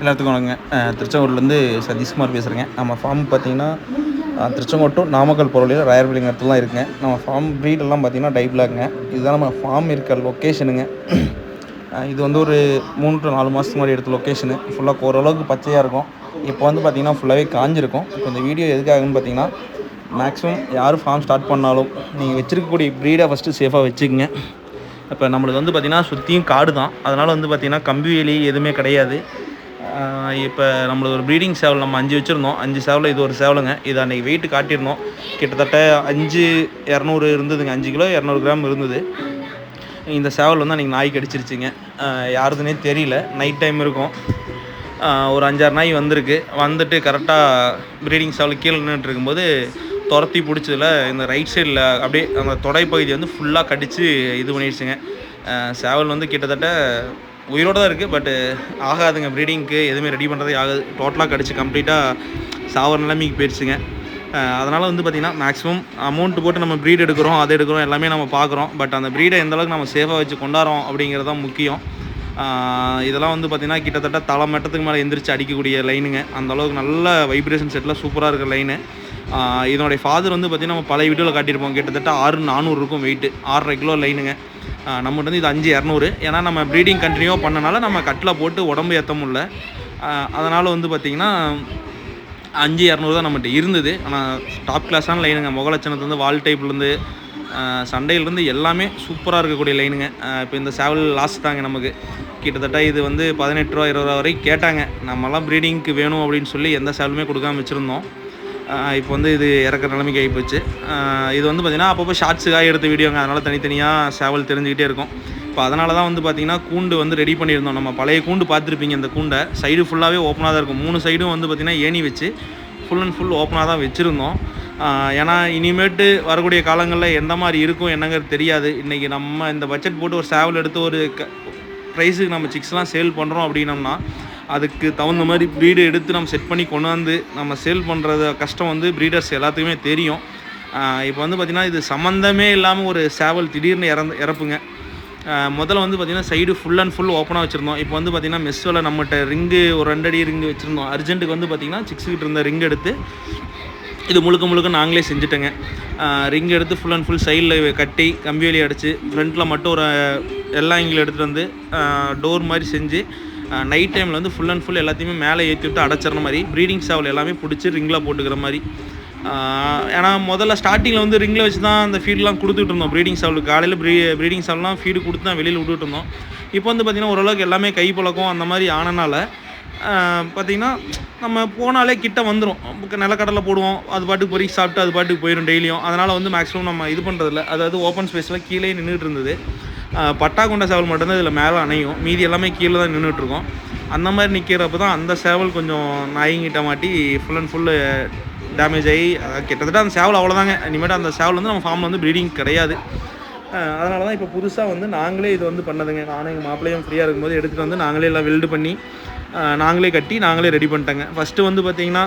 எல்லாத்துக்கும் வணங்க திருச்செங்கோட்டிலேருந்து சதீஷ்குமார் பேசுகிறேங்க நம்ம ஃபார்ம் பார்த்தீங்கன்னா திருச்செங்கோட்டும் நாமக்கல் பொருளில் ராயர்பலிங்க இடத்துல தான் இருக்குங்க. நம்ம ஃபார்ம் ப்ரீடெல்லாம் பார்த்தீங்கன்னா டைப்லாக்ங்க இதுதான் நம்ம ஃபார்ம் இருக்க லொக்கேஷனுங்க இது வந்து ஒரு மூணு டு நாலு மாதத்துக்கு முன்னாடி எடுத்த லொக்கேஷனு ஃபுல்லாக ஓரளவுக்கு பச்சையாக இருக்கும். இப்போ வந்து பார்த்திங்கன்னா ஃபுல்லாகவே காஞ்சிருக்கும். இப்போ இந்த வீடியோ எதுக்காகன்னு பார்த்தீங்கன்னா மேக்ஸிமம் யார் ஃபார்ம் ஸ்டார்ட் பண்ணாலும் நீங்கள் வச்சிருக்கக்கூடிய ப்ரீடை ஃபஸ்ட்டு சேஃபாக வச்சுக்கோங்க. இப்போ நம்மளுக்கு வந்து பார்த்திங்கன்னா சுற்றியும் காடு தான் அதனால் வந்து பார்த்திங்கன்னா கம்பி வேலி எதுவுமே கிடையாது. இப்போ நம்மளுக்கு ஒரு ப்ரீடிங் சேவல் நம்ம அஞ்சு வச்சுருந்தோம். அஞ்சு சேவலில் இது ஒரு சேவலுங்க. இது அன்றைக்கி வெயிட் காட்டியிருந்தோம். கிட்டத்தட்ட அஞ்சு இரநூறு இருந்ததுங்க. அஞ்சு கிலோ இரநூறு கிராம் இருந்தது. இந்த சேவல் வந்து அன்றைக்கி நாய் கடிச்சிருச்சுங்க. யாருதுனே யாருதுன்னே தெரியல. நைட் டைம் இருக்கும். ஒரு அஞ்சாறு நாய் வந்திருக்கு. வந்துட்டு கரெக்டாக ப்ரீடிங் சேவல் கீழே நின்றுட்டு இருக்கும்போது துரத்தி பிடிச்சதுல இந்த ரைட் சைடில் அப்படியே அந்த தொடைப்பகுதி வந்து ஃபுல்லாக கடித்து இது பண்ணிடுச்சுங்க. சேவல் வந்து கிட்டத்தட்ட உயிரோடு தான் இருக்குது பட்டு ஆகாதுங்க. ப்ரீடிங்க்கு எதுவுமே ரெடி பண்ணுறதே ஆகாது. டோட்டலாக கடிச்சு கம்ப்ளீட்டாக சாவர நிலைமைக்கு போயிடுச்சுங்க. அதனால் வந்து பார்த்திங்கன்னா மேக்ஸிமம் அமௌண்ட் போட்டு நம்ம ப்ரீட் எடுக்கிறோம் அதை எடுக்கிறோம் எல்லாமே நம்ம பார்க்குறோம் பட் அந்த ப்ரீடை எந்த அளவுக்கு நம்ம சேஃபாக வச்சு கொண்டாடுறோம் அப்படிங்கிறது தான் முக்கியம். இதெல்லாம் வந்து பார்த்திங்கன்னா கிட்டத்தட்ட தலை மட்டத்துக்கு மேலே எந்திரிச்சு அடிக்கக்கூடிய லைனுங்க அந்த அளவுக்கு நல்ல வைப்ரேஷன் செட்டில் சூப்பராக இருக்கிற லைனு இதனுடைய ஃபாதர் வந்து பார்த்திங்கன்னா நம்ம பழைய வீடியோவில் காட்டியிருப்போம். கிட்டத்தட்ட ஆறு நானூறு இருக்கும் வெயிட்டு ஆறரை கிலோ லைனுங்க நம்மகிட்ட வந்து இது அஞ்சு இரநூறு. ஏன்னா நம்ம ப்ரீடிங் கண்டினியூ பண்ணனால நம்ம கட்டில் போட்டு உடம்பு ஏற்ற முடில அதனால் வந்து பார்த்திங்கன்னா அஞ்சு இரநூறு தான் நம்மகிட்ட இருந்தது. ஆனால் டாப் கிளாஸான லைனுங்க முகலட்சணத்துலேருந்து வால் டைப்லேருந்து சண்டையிலேருந்து எல்லாமே சூப்பராக இருக்கக்கூடிய லைனுங்க இப்போ இந்த சேவல் லாஸ்ட் தாங்க நமக்கு. கிட்டத்தட்ட இது வந்து பதினெட்டு ரூபா இருபது ரூபா வரைக்கும் கேட்டாங்க. நம்மலாம் ப்ரீடிங்க்கு வேணும் அப்படின்னு சொல்லி எந்த சேவலுமே கொடுக்காம வச்சுருந்தோம். இப்போ வந்து இது இறக்குற நிலைமைக்கு ஆகிப்போச்சு இது வந்து பார்த்திங்கன்னா அப்பப்போ ஷார்ட்ஸுக்காக எடுத்த வீடியோங்க. அதனால் தனித்தனியாக சேவல் தெரிஞ்சுக்கிட்டே இருக்கும். இப்போ அதனால தான் வந்து பார்த்திங்கன்னா கூண்டு வந்து ரெடி பண்ணியிருந்தோம். நம்ம பழைய கூண்டு பார்த்துருப்பீங்க இந்த கூண்டை. சைடு ஃபுல்லாகவே ஓப்பனாக தான் இருக்கும். மூணு சைடும் வந்து பார்த்திங்கன்னா ஏணி வச்சு ஃபுல் அண்ட் ஃபுல் ஓப்பனாக தான் வச்சுருந்தோம். ஏன்னா இனிமேட்டு வரக்கூடிய காலங்களில் எந்த மாதிரி இருக்கும் என்னங்கிறது தெரியாது. இன்றைக்கி நம்ம இந்த பட்ஜெட் போட்டு ஒரு சேவல் எடுத்து ஒரு க ப்ரைஸுக்கு நம்ம சிக்ஸ்லாம் சேல் பண்ணுறோம் அப்படின்னம்னா அதுக்கு தகுந்த மாதிரி ப்ரீடு எடுத்து நம்ம செட் பண்ணி கொண்டாந்து நம்ம சேல் பண்ணுறது கஷ்டம் வந்து ப்ரீடர்ஸ் எல்லாத்துக்குமே தெரியும். இப்போ வந்து பார்த்திங்கன்னா இது சம்மந்தமே இல்லாமல் ஒரு சேவல் திடீர்னு இறந்து இறப்புங்க. முதல்ல வந்து பார்த்திங்கன்னா சைடு ஃபுல் அண்ட் ஃபுல் ஓப்பனாக வச்சுருந்தோம். இப்போ வந்து பார்த்திங்கன்னா மெஸ்ஸில் நம்மகிட்ட ரிங்கு ஒரு ரெண்டடி ரிங்கு வச்சுருந்தோம். அர்ஜென்ட்டுக்கு வந்து பார்த்திங்கன்னா சிக்ஸுக்கிட்ட இருந்த ரிங் எடுத்து இது முழுக்க முழுக்க நாங்களே செஞ்சுட்டோங்க. ரிங் எடுத்து ஃபுல் அண்ட் ஃபுல் சைடில் கட்டி கம்பி வேலி அடித்து ஃப்ரண்ட்டில் மட்டும் ஒரு எல்லா ஆங்கிள் எடுத்துகிட்டு வந்து டோர் மாதிரி செஞ்சு நைட் டைமில் வந்து ஃபுல் அண்ட் ஃபுல் எல்லாத்தையுமே மேலே ஏற்றி விட்டு அடைச்சிற மாதிரி ப்ரீடிங் சேவல் எல்லாமே பிடிச்சி ரிங்கில் போட்டுக்கிற மாதிரி. ஏன்னா முதல்ல ஸ்டார்டிங்கில் வந்து ரிங்கில் வச்சு தான் அந்த ஃபீட்லாம் கொடுத்துட்டு இருந்தோம். ப்ரீடிங் சேவலுக்கு காலையில் ப்ரீ ப்ரீடிங் சேவல்லாம் ஃபீடு கொடுத்து தான் வெளியில் விட்டுட்டு இருந்தோம். இப்போ வந்து பார்த்திங்கன்னா ஓரளவுக்கு எல்லாமே கை பழக்கம் அந்த மாதிரி ஆனனால பார்த்திங்கன்னா நம்ம போனாலே கிட்ட வந்துடும் நிலக்கடலை போடுவோம் அது பாட்டுக்கு பொறி சாப்பிட்டு அது பாட்டுக்கு போயிடும் டெய்லியும். அதனால் வந்து மேக்ஸிமம் நம்ம இது பண்ணுறதில்ல அதாவது ஓப்பன் ஸ்பேஸில் கீழே நின்றுட்டு இருந்தது. பட்டா கொண்ட சேவல் மட்டும்தான் இதில் மேலே அணையும். மீதி எல்லாமே கீழே தான் நின்றுட்டுருக்கோம் அந்த மாதிரி நிற்கிறப்ப தான் அந்த சேவல் கொஞ்சம் நாயங்கிட்ட மாட்டி ஃபுல் அண்ட் ஃபுல்லு டேமேஜ் ஆகி கிட்டத்தட்ட அந்த சேவல் அவ்வளோதாங்க இனிமேட்டு அந்த சேவல் வந்து நம்ம ஃபார்மில் வந்து ப்ரீடிங் கிடையாது. அதனால தான் இப்போ புதுசாக வந்து நாங்களே இது வந்து பண்ணதுங்க. நானும் எங்கள் மாப்பிள்ளையும் ஃப்ரீயாக இருக்கும்போது எடுத்துகிட்டு வந்து நாங்களே எல்லாம் வெல்டு பண்ணி நாங்களே கட்டி நாங்களே ரெடி பண்ணிட்டேங்க. ஃபஸ்ட்டு வந்து பார்த்திங்கன்னா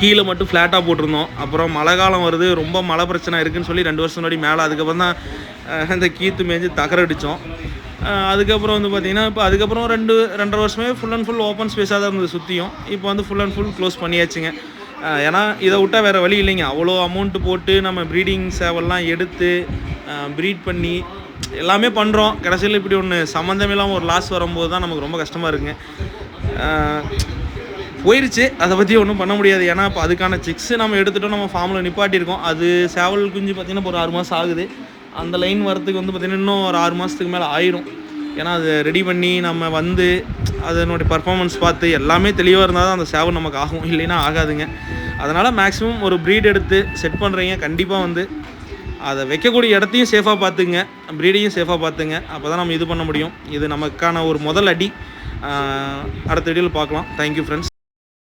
கீழே மட்டும் ஃப்ளாட்டாக போட்டிருந்தோம். அப்புறம் மழை காலம் வருது ரொம்ப மழை பிரச்சனை இருக்குன்னு சொல்லி ரெண்டு வருஷம் முன்னாடி மேலே அதுக்கப்புறம் தான் அந்த இந்த கீத்து மேய்ஞ்சி தகரடித்தோம் அதுக்கப்புறம் வந்து பார்த்திங்கன்னா இப்போ அதுக்கப்புறம் ரெண்டு ரெண்டரை வருஷமே ஃபுல் அண்ட் ஃபுல் ஓப்பன் ஸ்பேஸாக தான் இருந்தது சுற்றியும் இப்போ வந்து ஃபுல் அண்ட் ஃபுல் க்ளோஸ் பண்ணியாச்சுங்க. ஏன்னா இதை விட்டால் வேறு வழி இல்லைங்க. அவ்வளோ அமௌண்ட்டு போட்டு நம்ம ப்ரீடிங் சேவல்லாம் எடுத்து ப்ரீட் பண்ணி எல்லாமே பண்ணுறோம் கடைசியில் இப்படி ஒன்று சம்மந்தமே இல்லாமல் ஒரு லாஸ் வரும்போது தான் நமக்கு ரொம்ப கஷ்டமாக இருக்குங்க. போயிடுச்சு அதை பற்றி ஒன்றும் பண்ண முடியாது. ஏன்னா இப்போ அதுக்கான செக்ஸு நம்ம எடுத்துகிட்டோம் நம்ம ஃபார்மில் நிப்பாட்டியிருக்கோம். அது சேவல் குஞ்சு பார்த்திங்கன்னா இப்போ ஒரு ஆறு மாதம் ஆகுது. அந்த லைன் வரத்துக்கு வந்து பார்த்திங்கன்னா இன்னும் ஒரு ஆறு மாதத்துக்கு மேலே ஆயிரும். ஏன்னா அதை ரெடி பண்ணி நம்ம வந்து அதனுடைய பர்ஃபாமன்ஸ் பார்த்து எல்லாமே தெளிவாக இருந்தால் தான் அந்த சேவல் நமக்கு ஆகும். இல்லைன்னா ஆகாதுங்க. அதனால் மேக்ஸிமம் ஒரு ப்ரீட் எடுத்து செட் பண்ணுறீங்க கண்டிப்பாக வந்து அதை வைக்கக்கூடிய இடத்தையும் சேஃபாக பார்த்துங்க ப்ரீடையும் சேஃபாக பார்த்துங்க அப்போ தான் நம்ம இது பண்ண முடியும். இது நமக்கான ஒரு முதல் அடி. அடுத்த வீடியோவில் பார்க்கலாம். Thank you friends